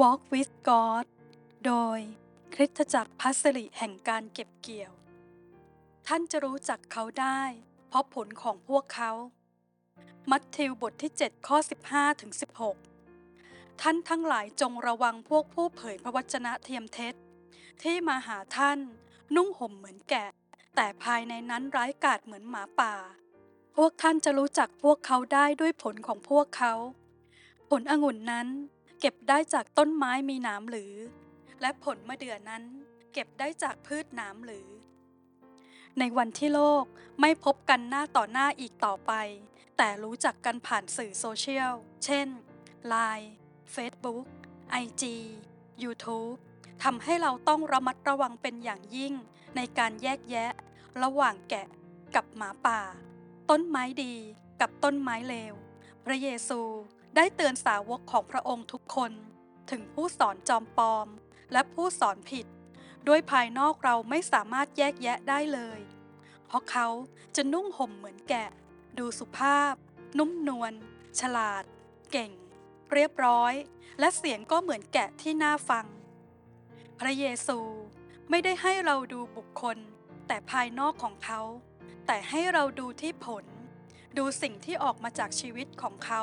Walk with God โดยคริสตจักรพัสริแห่งการเก็บเกี่ยว ท่านจะรู้จักเขาได้ เพราะผลของพวกเขา มัทธิวบทที่ 7 ข้อ 15ถึง16 ท่านทั้งหลายจงระวังพวกผู้เผยพระวจนะเทียมเท็จ ที่มาหาท่านนุ่งห่มเหมือนแกะ แต่ภายในนั้นร้ายกาจเหมือนหมาป่า พวกท่านจะรู้จักพวกเขาได้ด้วยผลของพวกเขา ผลองุ่นนั้น เก็บได้จากต้นไม้มีหนามหรือ และผลมะเดื่อนั้น เก็บได้จากพืชหนามหรือ ในวันที่โลกไม่พบกันหน้าต่อหน้าอีกต่อไป แต่รู้จักกันผ่านสื่อโซเชียล เช่น Line Facebook IG YouTube ทำให้เราต้องระมัดระวังเป็นอย่างยิ่ง ในการแยกแยะ ระหว่างแกะกับหมาป่า ต้นไม้ดีกับต้นไม้เลว พระเยซู ได้เตือนสาวกของพระองค์ทุกคน ถึงผู้สอนจอมปลอม และผู้สอนผิด ด้วยภายนอกเราไม่สามารถแยกแยะได้เลย เพราะเขาจะนุ่งห่มเหมือนแกะ ดูสุภาพ นุ่มนวลฉลาด เก่ง เรียบร้อย และเสียงก็เหมือนแกะที่น่าฟัง พระเยซูไม่ได้ให้เราดูบุคคล แต่ภายนอกของเขา แต่ให้เราดูที่ผล ดูสิ่งที่ออกมาจากชีวิตของเขา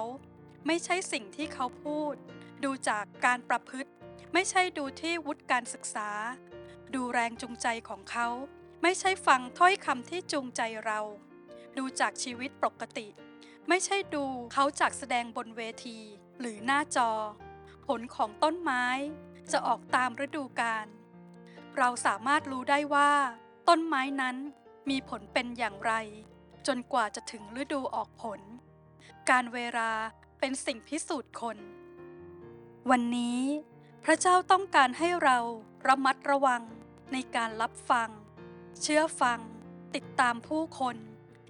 ไม่ใช่สิ่งที่เขาพูด ดูจากการประพฤติ ไม่ใช่ดูที่วุฒิการศึกษา ดูแรงจูงใจของเขา ไม่ใช่ฟังถ้อยคำที่จูงใจเรา ดูจากชีวิตปกติ ไม่ใช่ดูเขาจากแสดงบนเวที หรือหน้าจอ ผลของต้นไม้ จะออกตามฤดูกาลเราสามารถรู้ได้ว่า ต้นไม้นั้นมีผลเป็นอย่างไร จนกว่าจะถึงฤดูออกผล การเวลา เป็นสิ่งพิสูจน์คน วันนี้ พระเจ้าต้องการให้เราระมัดระวังในการรับฟัง เชื่อฟัง ติดตามผู้คน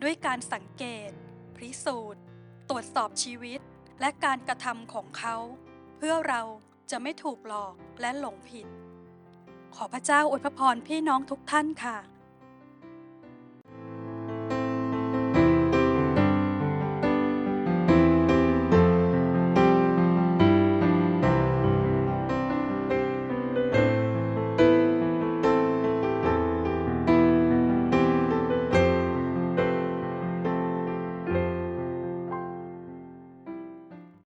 ด้วยการสังเกต พิสูจน์ ตรวจสอบชีวิต และการกระทำของเขา เพื่อเราจะไม่ถูกหลอกและหลงผิด ขอพระเจ้าอวยพรพี่น้องทุกท่านค่ะ